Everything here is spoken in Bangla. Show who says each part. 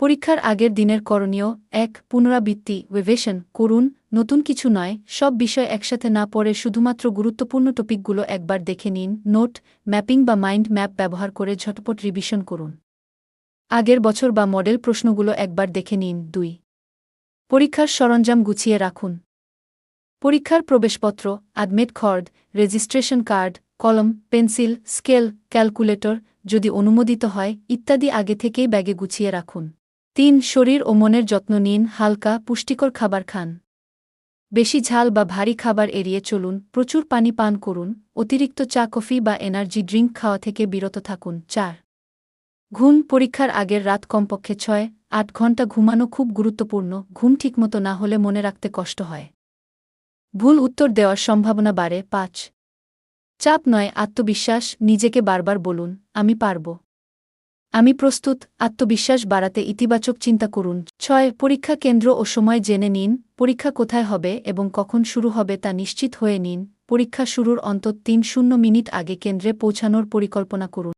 Speaker 1: পরীক্ষার আগের দিনের করণীয় এক পুনরাবৃত্তি ওয়েভেশন করুন, নতুন কিছু নয়, সব বিষয় একসাথে না পড়ে শুধুমাত্র গুরুত্বপূর্ণ টপিকগুলো একবার দেখে নিন নোট ম্যাপিং বা মাইন্ড ম্যাপ ব্যবহার করে ঝটপট রিভিশন করুন। আগের বছর বা মডেল প্রশ্নগুলো একবার দেখে নিন, দুই। পরীক্ষার সরঞ্জাম গুছিয়ে রাখুন। পরীক্ষার প্রবেশপত্র অ্যাডমিট কার্ড রেজিস্ট্রেশন কার্ড কলম, পেন্সিল স্কেল ক্যালকুলেটর যদি অনুমোদিত হয়, ইত্যাদি আগে থেকেই ব্যাগে গুছিয়ে রাখুন। তিন, শরীর ও মনের যত্ন নিন, হালকা, পুষ্টিকর খাবার খান। বেশি ঝাল বা ভারী খাবার এড়িয়ে চলুন, প্রচুর পানি পান করুন, অতিরিক্ত চা, কফি বা এনার্জি ড্রিঙ্ক খাওয়া থেকে বিরত থাকুন। চার, ঘুম পরীক্ষার আগের রাত কমপক্ষে ছয়, আট ঘণ্টা ঘুমানো খুব গুরুত্বপূর্ণ, ঘুম ঠিকমতো না হলে মনে রাখতে কষ্ট হয়। ভুল উত্তর দেওয়ার সম্ভাবনা বাড়ে। পাঁচ, চাপ নয়, আত্মবিশ্বাস, নিজেকে বারবার বলুন, আমি পারব। আমি প্রস্তুত, আত্মবিশ্বাস বাড়াতে ইতিবাচক চিন্তা করুন। ছয়, পরীক্ষা কেন্দ্র ও সময় জেনে নিন, পরীক্ষা কোথায় হবে এবং কখন শুরু হবে তা নিশ্চিত হয়ে নিন। পরীক্ষা শুরুর অন্তত তিন শূন্য মিনিট আগে কেন্দ্রে পৌঁছানোর পরিকল্পনা করুন।